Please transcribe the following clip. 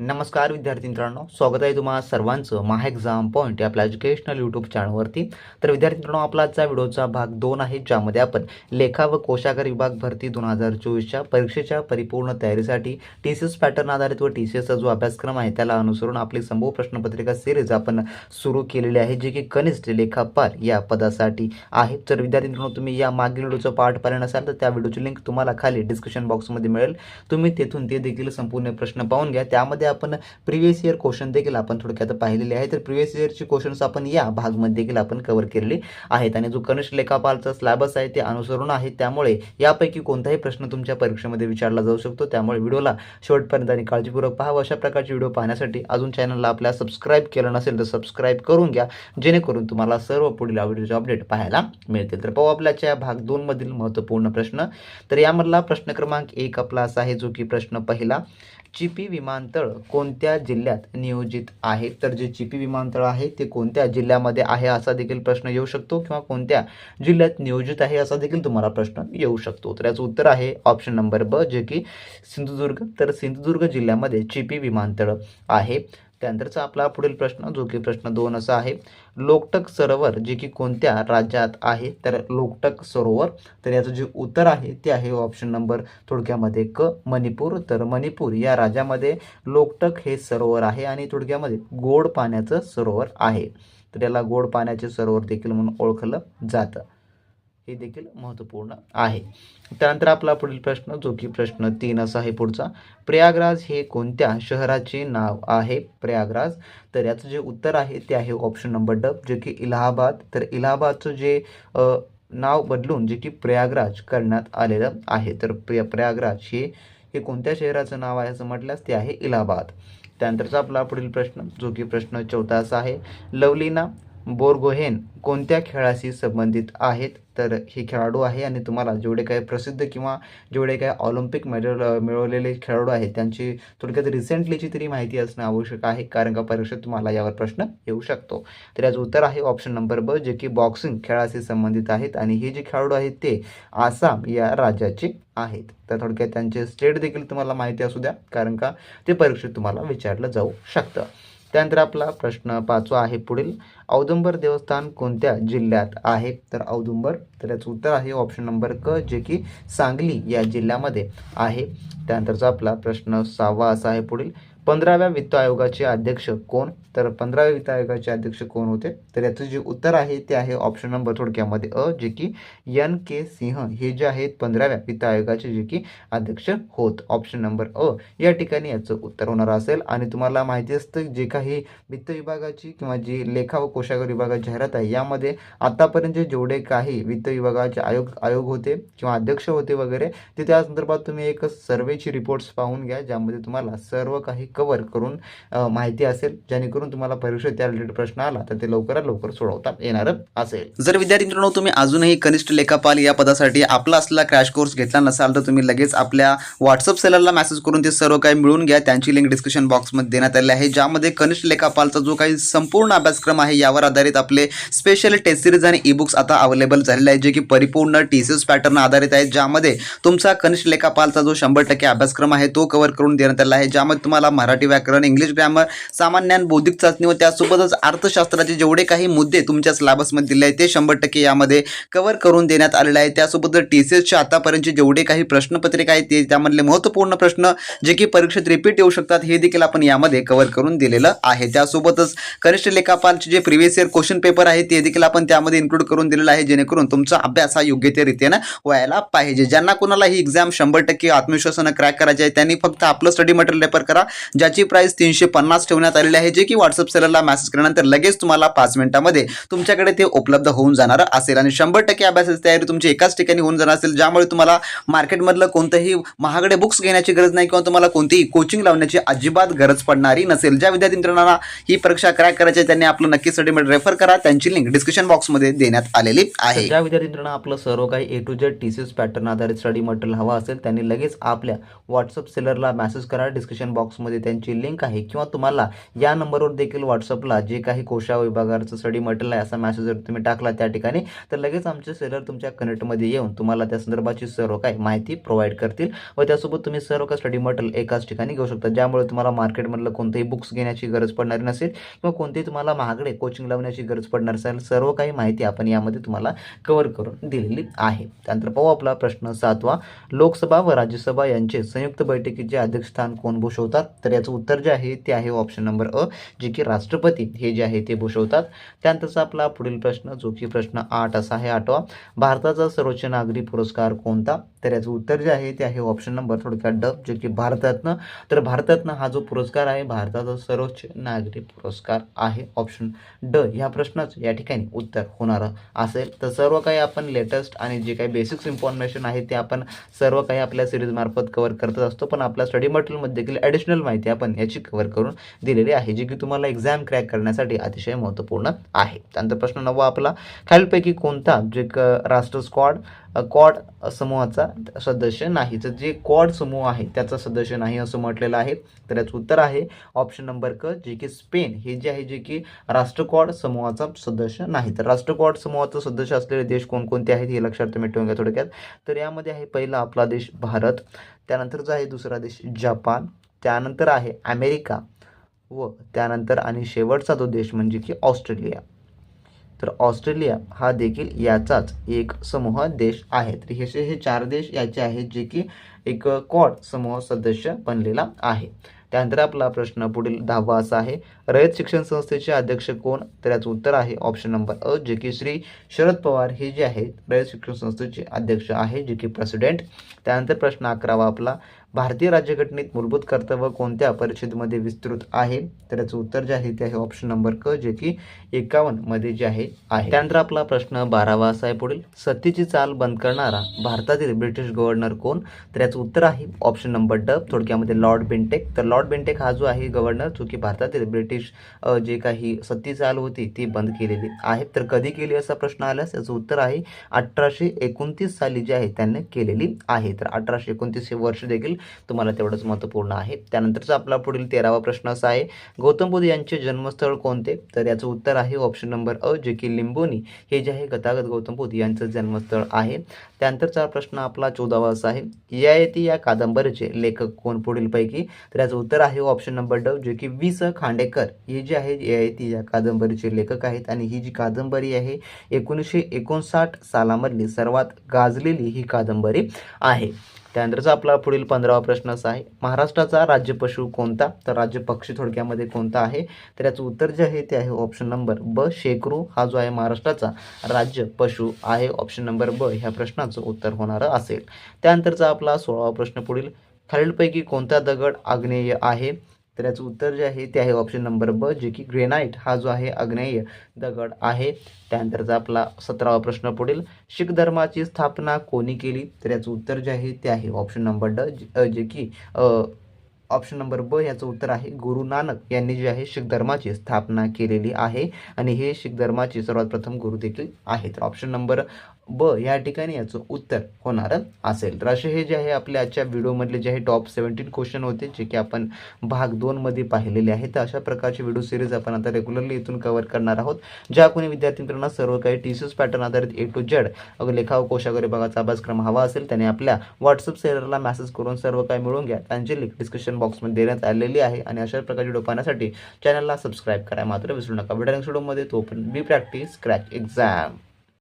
नमस्कार विद्यार्थी मित्रांनो स्वागत आहे तुम्हाला सर्वांचं महा एक्झाम पॉईंट या आपल्या एज्युकेशनल यूट्यूब चॅनलवरती तर विद्यार्थी मित्रांनो आपला आजचा व्हिडिओचा भाग दोन आहे ज्यामध्ये आपण लेखा व कोशागार विभाग भरती दोन हजार चोवीसच्या परीक्षेच्या परिपूर्ण तयारीसाठी टी सी एस पॅटर्न आधारित व टी सी एसचा जो अभ्यासक्रम आहे त्याला अनुसरून आपली समूह प्रश्नपत्रिका सिरीज आपण सुरू केलेली आहे जे की कनिष्ठ लेखापाल या पदासाठी आहे. तर विद्यार्थी मित्रांनो तुम्ही या मागील व्हिडिओचा पाठ पाहिला नसाल तर त्या व्हिडिओची लिंक तुम्हाला खाली डिस्क्रिप्शन बॉक्समध्ये मिळेल. तुम्ही तेथून ते देखील संपूर्ण प्रश्न पाहून घ्या. त्यामध्ये आपण प्रिव्हियस इयर क्वेश्चन देखील आपण थोडक्यात पाहिलेले आहे तर प्रिव्हियस इयरचे क्वेश्चन्स आपण या भागमध्ये देखील आपण कव्हर केलेले आहेत. आणि जो कनिष्ठ लेखापालचा स्लॅबस आहे ते अनुसरून आहे. त्यामुळे यापैकी कोणताही प्रश्न तुमच्या परीक्षेमध्ये विचारला जाऊ शकतो. त्यामुळे व्हिडिओला शेवटपर्यंत आणि काळजीपूर्वक पाहावं अशा प्रकारचे व्हिडिओ पाहण्यासाठी अजून चॅनलला आपल्या सबस्क्राईब केलं नसेल तर सबस्क्राईब करून घ्या. जेणेकरून तुम्हाला सर्व पुढील व्हिडिओचे अपडेट पाहायला मिळतील. तर पाहू आपल्याच्या भाग दोनमधील महत्त्वपूर्ण प्रश्न. तर यामधला प्रश्न क्रमांक एक आपला असा आहे जो की प्रश्न पहिला. चिपी विमानतळ कोणत्या जिल्ह्यात नियोजित आहे? तर जे चिपी विमानतळ आहे ते कोणत्या जिल्ह्यामध्ये आहे असा देखील प्रश्न येऊ शकतो किंवा कोणत्या जिल्ह्यात नियोजित आहे असा देखील तुम्हाला प्रश्न येऊ शकतो. तर याचं उत्तर आहे ऑप्शन नंबर ब जे की सिंधुदुर्ग. तर सिंधुदुर्ग जिल्ह्यामध्ये चिपी विमानतळ आहे. त्यानंतरचा आपला पुढील प्रश्न जो की प्रश्न दोन असा आहे. लोकटक सरोवर जे की कोणत्या राज्यात आहे तर लोकटक सरोवर. तर याचं जे उत्तर आहे ते आहे ऑप्शन नंबर थोडक्यामध्ये क मणिपूर. तर मणिपूर या राज्यामध्ये लोकटक हे सरोवर आहे आणि थोडक्यामध्ये गोड पाण्याचं सरोवर आहे. तर याला गोड पाण्याचे सरोवर देखील म्हणून ओळखलं जातं. हे देखील महत्त्वपूर्ण आहे. त्यानंतर आपला पुढील प्रश्न जो की प्रश्न तीन असा आहे पुढचा. प्रयागराज हे कोणत्या शहराचे नाव आहे? प्रयागराज. तर याचं जे उत्तर आहे ते आहे ऑप्शन नंबर ड जे की इलाहाबाद. तर इलाहाबादचं जे नाव बदलून जे की प्रयागराज करण्यात आलेलं आहे. तर प्रिय प्रयागराज हे हे कोणत्या शहराचं नाव आहे असं म्हटल्यास ते आहे इलाहाबाद. त्यानंतरचा आपला पुढील प्रश्न जो की प्रश्न चौथा असा आहे लवलीना. बोरगोहेन कोणत्या खेळाशी संबंधित आहेत? तर हे खेळाडू आहे आणि तुम्हाला जेवढे काही प्रसिद्ध किंवा जेवढे काही ऑलिम्पिक मेडल मिळवलेले खेळाडू आहेत त्यांची थोडक्यात रिसेंटलीची तरी माहिती असणं आवश्यक आहे कारण का परीक्षेत तुम्हाला यावर प्रश्न येऊ शकतो. तर याचं उत्तर आहे ऑप्शन नंबर ब जे की बॉक्सिंग खेळाशी संबंधित आहेत आणि हे जे खेळाडू आहेत ते आसाम या राज्याचे आहेत. तर थोडक्यात त्यांचे स्टेट देखील तुम्हाला माहिती असू द्या कारण का ते परीक्षेत तुम्हाला विचारलं जाऊ शकतं. त्यानंतर आपला प्रश्न पाचवा आहे पुढील. औदुंबर देवस्थान कोणत्या जिल्ह्यात आहे? तर औदुंबर तर याचं उत्तर आहे ऑप्शन नंबर क जे की सांगली या जिल्ह्यामध्ये आहे. त्यानंतरचा आपला प्रश्न सहावा असा आहे पुढील. पंधराव्या वित्त आयोगाचे अध्यक्ष कोण? तर पंधराव्या वित्त आयोगाचे अध्यक्ष कोण होते? तर याचं जे उत्तर आहे ते आहे ऑप्शन नंबर थोडक्यामध्ये अ जे की एन के सिंह. हे जे आहेत पंधराव्या वित्त आयोगाचे जे की अध्यक्ष होत. ऑप्शन नंबर अ या ठिकाणी याचं उत्तर होणार असेल. आणि तुम्हाला माहिती असतं जे काही वित्त विभागाची किंवा जी लेखा व कोशागर विभागाची जाहिरात आहे यामध्ये आतापर्यंत जेवढे काही वित्त विभागाचे आयोग आयोग होते किंवा अध्यक्ष होते वगैरे ते त्या संदर्भात तुम्ही एक सर्वेची रिपोर्ट्स पाहून घ्या ज्यामध्ये तुम्हाला सर्व काही कवर करून माहिती असेल जेणेकरून तुम्हाला परीक्षेत त्या रिलेटेड प्रश्न आला तर ते लवकरात लवकर सोडवता येणार असेल. जर विद्यार्थी मित्रांनो तुम्ही अजूनही कनिष्ठ लेखापाल या पदासाठी आपला असलेला क्रॅश कोर्स घेतला नसाल तर तुम्ही लगेच आपल्या व्हॉट्सअप सेलरला मेसेज करून ते सर्व काही मिळून घ्या. त्यांची लिंक डिस्क्रिप्शन बॉक्समध्ये देण्यात आली आहे. ज्यामध्ये कनिष्ठ लेखापालचा जो काही संपूर्ण अभ्यासक्रम आहे यावर आधारित आपले स्पेशल टेस्ट सिरीज आणि ई बुक्स आता अवेलेबल झालेले आहेत जे की परिपूर्ण टी सी एस पॅटर्न आधारित आहेत. ज्यामध्ये तुमचा कनिष्ठ लेखापालचा जो शंभर टक्के अभ्यासक्रम आहे तो कव्हर करून देण्यात आला आहे. ज्यामध्ये तुम्हाला मराठी व्याकरण इंग्लिश ग्रॅमर सामान्य बौद्धिक चाचणी व त्यासोबतच अर्थशास्त्राचे जेवढे काही मुद्दे तुमच्या सिलेबसमध्ये दिले आहेत ते शंभर टक्के यामध्ये कव्हर करून देण्यात आलेले आहे त्यासोबतच टी सी एसचे आतापर्यंतचे जेवढे काही प्रश्नपत्रिका आहेत ते त्यामधले महत्त्वपूर्ण प्रश्न जे की परीक्षेत रिपीट येऊ शकतात हे देखील आपण यामध्ये कव्हर करून दिलेलं आहे. त्यासोबतच कनिष्ठ लेखापालचे जे प्रिव्हियस इयर क्वेश्चन पेपर आहे ते देखील आपण त्यामध्ये इन्क्लूड करून दिलेलं आहे जेणेकरून तुमचा अभ्यास हा योग्य त्या रीतीनं व्हायला पाहिजे. ज्यांना कोणाला ही एक्झाम शंभर टक्के आत्मविश्वासानं क्रॅक करायचे आहे त्यांनी फक्त आपलं स्टडी मटेरियल रेफर करा. ज्याची प्राइस तीनशे पन्नास ठेवण्यात आलेली आहे जे की व्हॉट्सअप सेलरला मेसेज केल्यानंतर लगेच तुम्हाला पाच मिनिटामध्ये तुमच्याकडे ते उपलब्ध होऊन जाणार असेल. आणि शंभर टक्के अभ्यासाची तयारी तुमची एकाच ठिकाणी होऊन जाणार असेल ज्यामुळे तुम्हाला मार्केटमधलं कोणतंही महागडे बुक्स घेण्याची गरज नाही किंवा तुम्हाला कोणतीही कोचिंग लावण्याची अजिबात गरज पडणारी नसेल. ज्या विद्यार्थी मित्रांना ही परीक्षा क्रॅक करायची आहे त्यांनी आपलं नक्की सर्टिफिकेट रेफर करा. त्यांची लिंक डिस्क्रिप्शन बॉक्समध्ये देण्यात आलेली आहे. ज्या विद्यार्थी मित्रांना आपलं सर्व काही A to Z T C S pattern आधारित स्टडी मटेरियल हवा असेल त्यांनी लगेच आपल्या व्हॉट्सअप सेलरला मेसेज करा. डिस्क्रिप्शन बॉक्समध्ये त्यांची लिंक आहे किंवा तुम्हाला या नंबरवर देखील व्हॉट्सअपला जे काही कोशा विभागाचं स्टडी मटेरियल आहे असा मेसेज जर तुम्ही टाकला त्या ठिकाणी तर लगेच आमचे सेलर तुमच्या कनेक्टमध्ये येऊन तुम्हाला त्या संदर्भाची सर्व काही माहिती प्रोव्हाइड करतील व त्यासोबत तुम्ही सर्व काही स्टडी मटेरियल एकाच ठिकाणी घेऊ शकता. ज्यामुळे तुम्हाला मार्केटमधलं कोणतेही बुक्स घेण्याची गरज पडणार नसेल किंवा कोणतेही तुम्हाला महागडे कोचिंग लावण्याची गरज पडणार असेल सर्व काही माहिती आपण यामध्ये तुम्हाला कव्हर करून दिलेली आहे. त्यानंतर पाहू आपला प्रश्न सातवा. लोकसभा व राज्यसभा यांचे संयुक्त बैठकीचे अध्यक्षस्थान कोण भूषवतात? तर याचं उत्तर जे आहे ते आहे ऑप्शन नंबर अ जे की राष्ट्रपती हे जे आहे ते भूषवतात. त्यानंतरचा आपला पुढील प्रश्न जो की प्रश्न आठ असा आहे आठवा. भारताचा सर्वोच्च नागरी पुरस्कार कोणता? तर याचं उत्तर जे आहे ते आहे ऑप्शन नंबर थोडक्यात ड जे की भारतातनं. तर भारतातनं हा जो पुरस्कार आहे भारताचा सर्वोच्च नागरी पुरस्कार आहे ऑप्शन ड ह्या प्रश्नाचं या ठिकाणी उत्तर होणारं असेल. तर सर्व काही आपण लेटेस्ट आणि जे काही बेसिक्स इन्फॉर्मेशन आहे ते आपण सर्व काही आपल्या सिरीजमार्फत कवर करत असतो. पण आपल्या स्टडी मटेरियलमध्ये देखील ॲडिशनल माहिती आपण याची कवर करून दिलेली आहे जी की तुम्हाला एक्झाम क्रॅक करण्यासाठी अतिशय महत्त्वपूर्ण आहे. त्यानंतर प्रश्न नववा आपला खालीलपैकी कोणता जे क राष्ट्र स्क्वॉड क्वाड समूहाचा सदस्य नाही. तर जे क्वाड समूह आहे त्याचा सदस्य नाही असं म्हटलेलं आहे तर याचं उत्तर आहे ऑप्शन नंबर क जे की स्पेन हे जे आहे जे की राष्ट्रक्वाड समूहाचा सदस्य नाही. तर राष्ट्रक्वाड समूहाचा सदस्य असलेले देश कोणकोणते आहेत हे लक्षात तुम्ही ठेवून घ्या थोडक्यात. तर यामध्ये आहे पहिला आपला देश भारत त्यानंतरचा आहे दुसरा देश जपान त्यानंतर आहे अमेरिका व त्यानंतर आणि शेवटचा तो देश म्हणजे की ऑस्ट्रेलिया. तर ऑस्ट्रेलिया हा देखील याचाच एक समूह देश आहे. तर हे हे चार देश याचे आहेत जे की एक क्वाड समूह सदस्य बनलेला आहे. त्यानंतर आपला प्रश्न पुढील दहावा असा आहे रयत शिक्षण संस्थेचे अध्यक्ष कोण? तर याचं उत्तर आहे ऑप्शन नंबर अ जे की श्री शरद पवार. हे जे आहेत रयत शिक्षण संस्थेचे अध्यक्ष आहे जे की प्रेसिडेंट त्यानंतर प्रश्न अकरावा आपला भारतीय राज्यघटनेत मूलभूत कर्तव्य कोणत्या परिषदेमध्ये विस्तृत आहे? तर याचं उत्तर जे आहे ते आहे ऑप्शन नंबर क जे की एकावन्नमध्ये जे आहे आहे. त्यानंतर आपला प्रश्न बारावा असा आहे पुढील. सत्तेची चाल बंद करणारा भारतातील ब्रिटिश गव्हर्नर कोण? तर याचं उत्तर आहे ऑप्शन नंबर ड थोडक्यामध्ये लॉर्ड बेंटेक तर लॉर्ड बेंटेक हा जो आहे गव्हर्नर जो की भारतातील ब्रिटिश जे काही सत्ती चाल होती ती बंद केलेली आहे. तर कधी केली असा प्रश्न आल्यास याचं उत्तर आहे अठराशे एकोणतीस साली जे आहे त्यांनी केलेली आहे. तर अठराशे एकोणतीस हे वर्ष देखील तुम्हाला तेवढंच महत्त्वपूर्ण आहे. त्यानंतरचा आपला पुढील तेरावा प्रश्न असा आहे गौतम बुद्ध यांचे जन्मस्थळ कोणते? तर याचं उत्तर आहे ऑप्शन नंबर अ जे की लिंबोनी. हे जे आहे गतागत गौतम बुद्ध यांचं जन्मस्थळ आहे. त्यानंतरचा प्रश्न आपला चौदावा असा आहे ययाती या कादंबरीचे लेखक कोण पुढीलपैकी? तर याचं उत्तर आहे ऑप्शन नंबर ड जे की वि स खांडेकर. हे जे आहे ययाती या कादंबरीचे लेखक आहेत आणि ही जी कादंबरी आहे एकोणीसशे एकोणसाठ सालामधली सर्वात गाजलेली ही कादंबरी आहे. त्यानंतरचा आपला पुढील पंधरावा प्रश्न असा आहे महाराष्ट्राचा राज्य पशु कोणता? तर राज्य पक्षी थोडक्यामध्ये कोणता आहे? तर याचं उत्तर जे आहे ते आहे ऑप्शन नंबर ब शेकरू. हा जो आहे महाराष्ट्राचा राज्य पशु आहे ऑप्शन नंबर ब ह्या प्रश्नाचं उत्तर होणारं असेल. त्यानंतरचा आपला सोळावा प्रश्न पुढील. खालीलपैकी कोणता दगड आग्नेय आहे? तर याचं उत्तर जे आहे ते आहे ऑप्शन नंबर ब जे की ग्रेनाईट हा जो आहे आग्नेय दगड आहे. त्यानंतरचा आपला सतरावा प्रश्न पुढील. शीख धर्माची स्थापना कोणी केली? तर याचं उत्तर जे आहे ते आहे ऑप्शन नंबर ड जे- की ऑप्शन नंबर ब याचं उत्तर आहे गुरु नानक यांनी जे आहे शीख धर्माची स्थापना केलेली आहे. आणि हे शीख धर्माचे सर्वात प्रथम गुरु देखील आहेत. ऑप्शन नंबर ब या ठिकाणी याचं उत्तर होणार असेल. तर असे हे जे आहे आपल्या आजच्या व्हिडिओमधले जे आहे टॉप सेवन्टीन क्वेश्चन होते जे की आपण भाग दोनमध्ये पाहिलेले आहेत. तर अशा प्रकारचे व्हिडिओ सिरीज आपण आता रेग्युलरली इथून कव्हर करणार आहोत. ज्या कोणी विद्यार्थ्यांना सर्व काही टी पॅटर्न आधारित ए टू जेड लेखाव व कोशागार विभागाचा अभ्यासक्रम हवा असेल त्याने आपल्या व्हॉट्सअप सेलरला मेसेज करून सर्व काही मिळून घ्या. त्यांची लिंक डिस्क्रिप्शन बॉक्समध्ये देण्यात आलेली आहे आणि अशा प्रकारची व्हिडिओ पाहण्यासाठी चॅनलला सबस्क्राईब करा. मात्र विसरू नका. व्हिडिओ व्हिडिओमध्ये तो पण बी प्रॅक्टिस क्रॅक एक्झाम